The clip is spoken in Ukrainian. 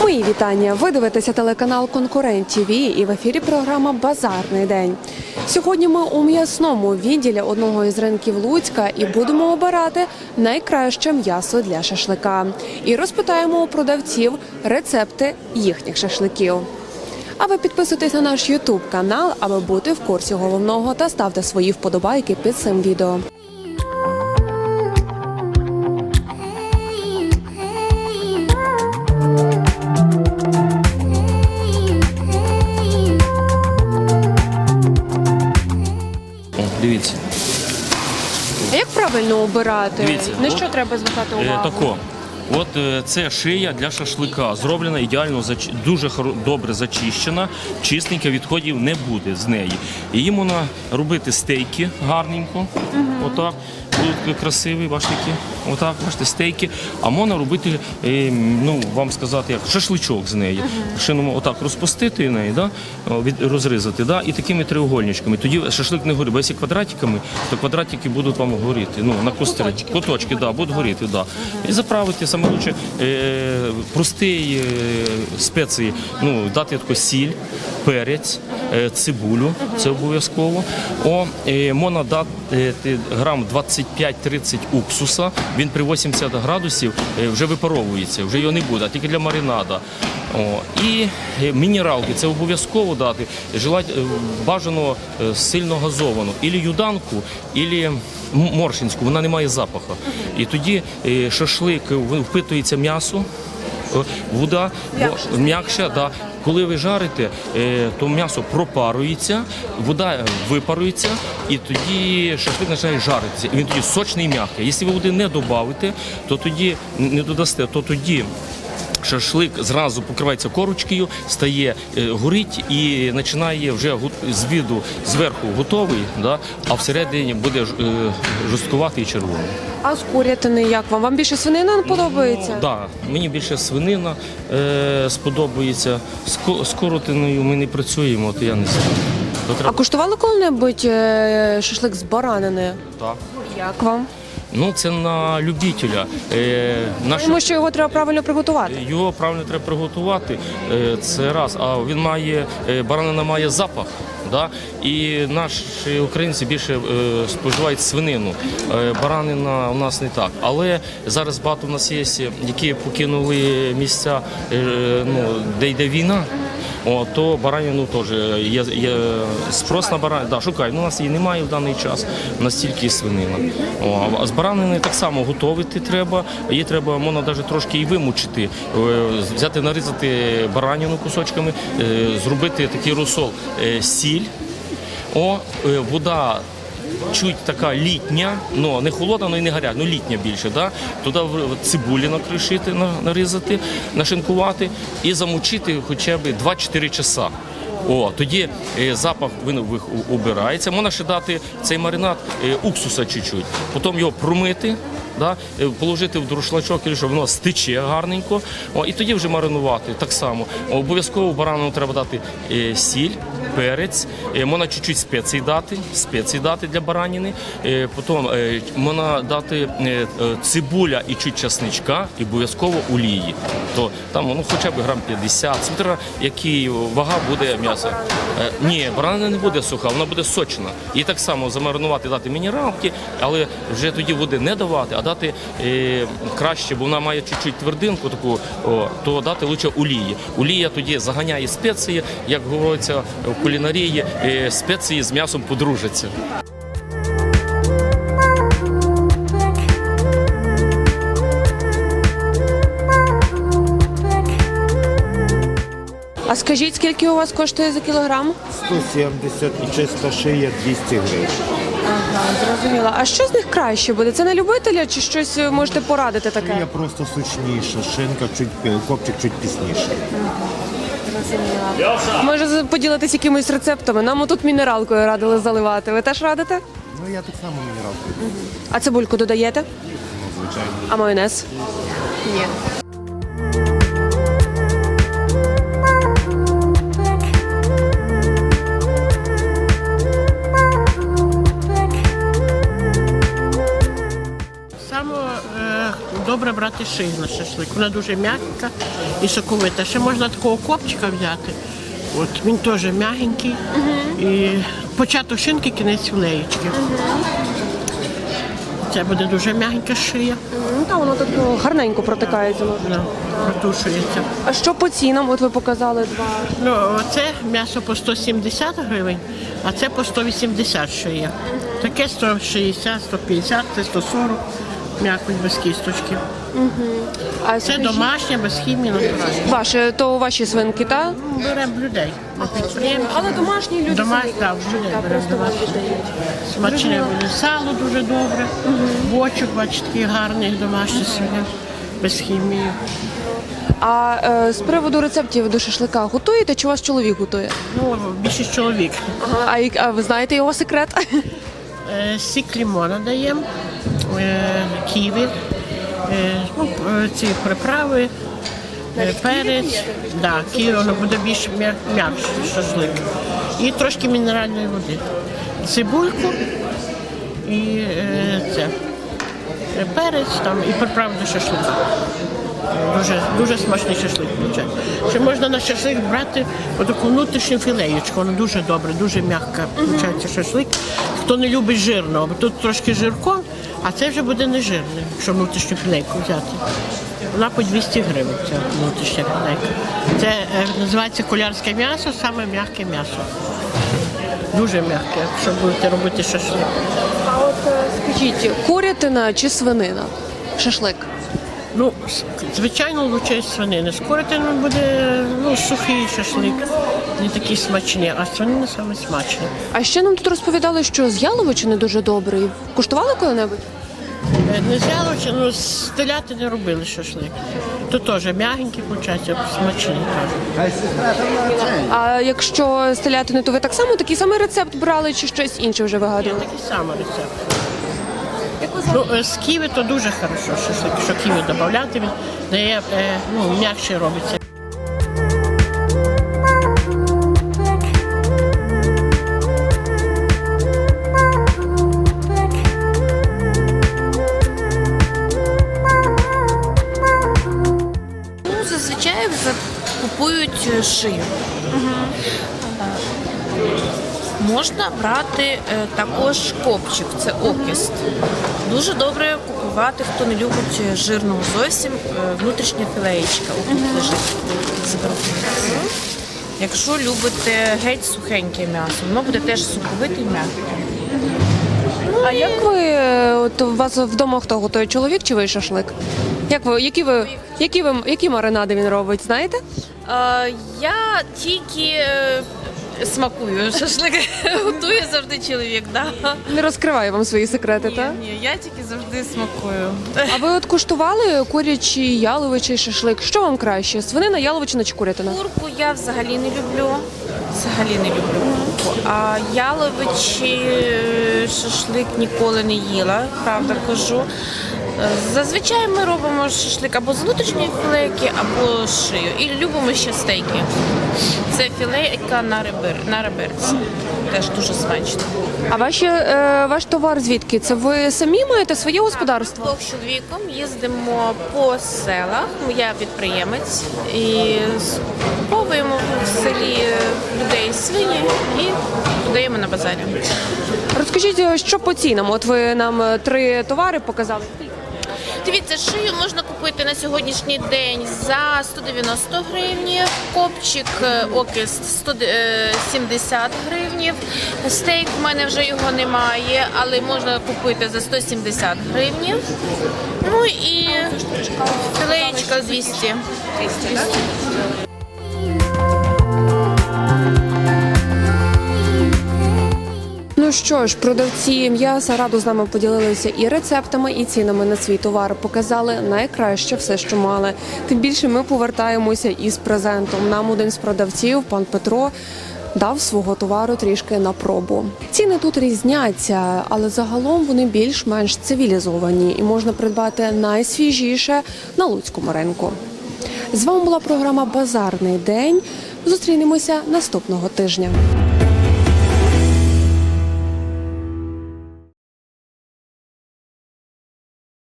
Мої вітання. Ви дивитеся телеканал Конкурент ТВ і в ефірі програма Базарний день. Сьогодні ми у м'ясному відділі одного із ринків Луцька і будемо обирати найкраще м'ясо для шашлика. І розпитаємо у продавців рецепти їхніх шашликів. А ви підписуйтесь на наш Ютуб канал, аби бути в курсі головного та ставте свої вподобайки під цим відео. Дивіться. А як правильно обирати? Дивіться, на от, що треба звертати Е, увагу? тако. От е, це шия для шашлика, зроблена ідеально зач- дуже хоро- добре зачищена, чистенька, відходів не буде з неї. Її можна робити стейки гарненько, отак. Будуть красиві, бачите, які. Отак, бачите, стейки. А можна робити, е, ну вам сказати, як шашличок з неї. Шину отак розпустити неї, да? розрізати, да? і такими треугольничками. Тоді шашлик не горить. Бо якщо квадратиками, то квадратики будуть вам горіти. Ну, на костри. Куточки. Куточки, да, будуть горіти, да. І заправити саме лучше е, прості е, спеції, ну, дати таку сіль, перець, е, цибулю, це обов'язково. О, е, можна дати е, грам 25-30 уксуса, він при 80 градусів е, вже випаровується, вже його не буде, а тільки для маринада. О, і е, мінералки, це обов'язково дати. Желать, е, бажано сильно газовану, ілі юданку, ілі моршинську, вона не має запаху. І тоді шашлик впитується м'ясо. Вода м'якша, да. Коли ви жарите, е, то м'ясо пропарується, вода випарується, і тоді шашлик починає жаритися. І він тоді сочний і м'який. Якщо ви води не додавите, то тоді не додасте, то тоді шашлик зразу покривається корочкою, стає е, горить і починає вже гу- з виду зверху готовий, да, а всередині буде е, жорсткуватий і червоний. А з курятини як вам? Вам більше свинина подобається? Ну, да, мені більше свинина е, сподобається. З, з коротиною ми не працюємо, то я не знаю. То А куштували коли-небудь е, шашлик з баранини? так. Як вам? Ну це на любителя. Е, наша... Тому що його треба правильно приготувати. Його правильно треба приготувати. е, Це раз. А він має е, баранина має запах. Да? І наші українці більше е, споживають свинину. Е, баранина у нас не так. Але зараз багато в нас є, які покинули місця, е, ну, де йде війна. О, то баранину теж є, є спрос на баранину. Да, шукай. Ну, у нас її немає в даний час, у нас тільки свинина. О, з баранини так само готувати треба. Її треба, можна навіть трошки і вимучити, Е, взяти, нарізати баранину кусочками, е, зробити такий розсол, е, сіль. О, вода чуть така літня, ну не холодна, ну і не гаряча, ну літня більше. Да? Туди цибулі накришити, нарізати, нашинкувати і замочити хоча б 2-4 часа. О, тоді е, запах він убирається. Можна ще дати цей маринад е, уксуса чуть-чуть, потім його промити, да, е, положити в друшлачок, щоб воно стече гарненько. О, і тоді вже маринувати так само. Обов'язково барану треба дати сіль, перець, е, можна чуть-чуть спецій дати, спецій дати для баранини. Е, Потім е, можна дати цибуля і чуть часничка, і обов'язково олії. То там ну, хоча б грам 50, смотря який вага буде м'яса. Ні, баранина не буде суха, вона буде сочна. І так само замаринувати, дати мінералки, але вже тоді води не давати, а дати краще, бо вона має чуть-чуть твердинку таку, о, то дати лучше олії. Олія тоді заганяє спеції, як говориться в кулінарії, спеції з м'ясом подружаться. А скажіть, скільки у вас коштує за кілограм? 170 і чиста шия 200 гривень. Ага, зрозуміла. А що з них краще буде? Це на любителя чи щось е, можете порадити Шия таке? просто сучніша, шинка чуть копчик чуть пісніший. Може поділитись якимись рецептами? Нам отут мінералкою радили заливати. Ви теж радите? Ну я так само мінералку, А цибульку додаєте? ну, звичайно. А майонез? Ні. Брати шию на шашлик. Вона дуже м'яка і соковита. Ще можна такого копчика взяти. От він теж м'ягенький. І початок шинки, кінець філеєчки. Це буде дуже м'ягенька шия, Ну, та воно так ну, гарненько протикається. ну. да, протушується. А що по цінам? От ви показали два. Ну, це м'ясо по 170 гривень, а це по 180 шия. Таке 160, 150, це 140, м'якоть без кісточки. А Це скажіть, домашнє, без хімії, натуральне. Ваші, то ваші свинки, так? Беремо людей на. Але домашні люди Домашні, самі. так, в людей Так, беремо просто вам домашні. віддають. Смачне буде сало дуже добре, бочок, бачите, такий гарний домашній свиня, без хімії. А е, з приводу рецептів до шашлика готуєте чи у вас чоловік готує? Ну, більшість чоловік. А, як- а ви знаєте його секрет? Е, Сік лимона даємо, е, ківі, ну, е, ці приправи, е, перець. Да, воно буде більш м'якше шашлик. І трошки мінеральної води. Цибульку і е, це, е, перець там, і приправи до шашлика. Дуже, дуже смачний шашлик. Ще можна на шашлик брати отаку внутрішню філеєчку. Вона дуже добре, дуже м'яка шашлик. Хто не любить жирного, бо тут трошки жирко, а це вже буде не жирне, якщо внутрішню філейку взяти. Вона по 200 гривень, ця внутрішня філейка. Це е, називається кулярське м'ясо, саме м'яке м'ясо. Дуже м'яке, якщо будете робити шашлик. А от е, скажіть, курятина чи свинина? Шашлик. Ну, с- звичайно, лучше з свинини. З курятини буде ну, сухий шашлик, не такий смачний, а свинина саме смачна. А ще нам тут розповідали, що з яловичини дуже добрий. Куштували коли-небудь? Е, Не взяло, чи, ну, з телятини робили шашлик. То теж м'ягенький, виходить, смачний теж. А якщо з телятини, то ви так само такий самий рецепт брали чи щось інше вже вигадували? такий самий рецепт. Ну, е, з ківі то дуже хорошо шашлик, що ківі додати, він дає, е, ну, м'якше робиться. Зазвичай купують е, шию. Е, Можна брати е, також копчик, це окіст. Дуже добре купувати, хто не любить жирного зовсім, внутрішня філеєчка. Якщо любите геть сухеньке м'ясо, воно буде теж соковите і м'яке. А як ви от у вас вдома хто готує? Чоловік чи ви шашлик? Як ви, які ви, які ви, які маринади він робить? Знаєте? Е, я тільки е, смакую шашлик, готує завжди чоловік. Да? Не розкриває вам свої секрети, Ні, так? ні, я тільки завжди смакую. А ви от куштували курячий, яловичий шашлик? Що вам краще? Свинина, яловичина чи курятина? Курку я взагалі не люблю. Взагалі не люблю курку. А яловичі е, шашлик ніколи не їла, правда кажу. Е, Зазвичай ми робимо шашлик або з внутрішньої філейки, або з шию. І любимо ще стейки. Це філейка на ребер, на реберці. Теж дуже смачно. А ваші, е, ваш товар звідки? Це ви самі маєте своє господарство? Двох з чоловіком їздимо по селах. Я підприємець і куповуємо в селі людей свині і продаємо на базарі. Розкажіть, е, що по цінам? От ви нам е, три товари показали. Дивіться, шию можна купити на сьогоднішній день за 190 гривнів, копчик е, окіст 170 гривнів. Стейк в мене вже його немає, але можна купити за 170 гривнів. Ну і філеєчка 200. 200. Ну що ж, продавці м'яса радо з нами поділилися і рецептами, і цінами на свій товар. Показали найкраще все, що мали. Тим більше ми повертаємося із презентом. Нам один з продавців, пан Петро. Дав свого товару трішки на пробу. Ціни тут різняться, але загалом вони більш-менш цивілізовані і можна придбати найсвіжіше на луцькому ринку. З вами була програма Базарний день. Зустрінемося наступного тижня.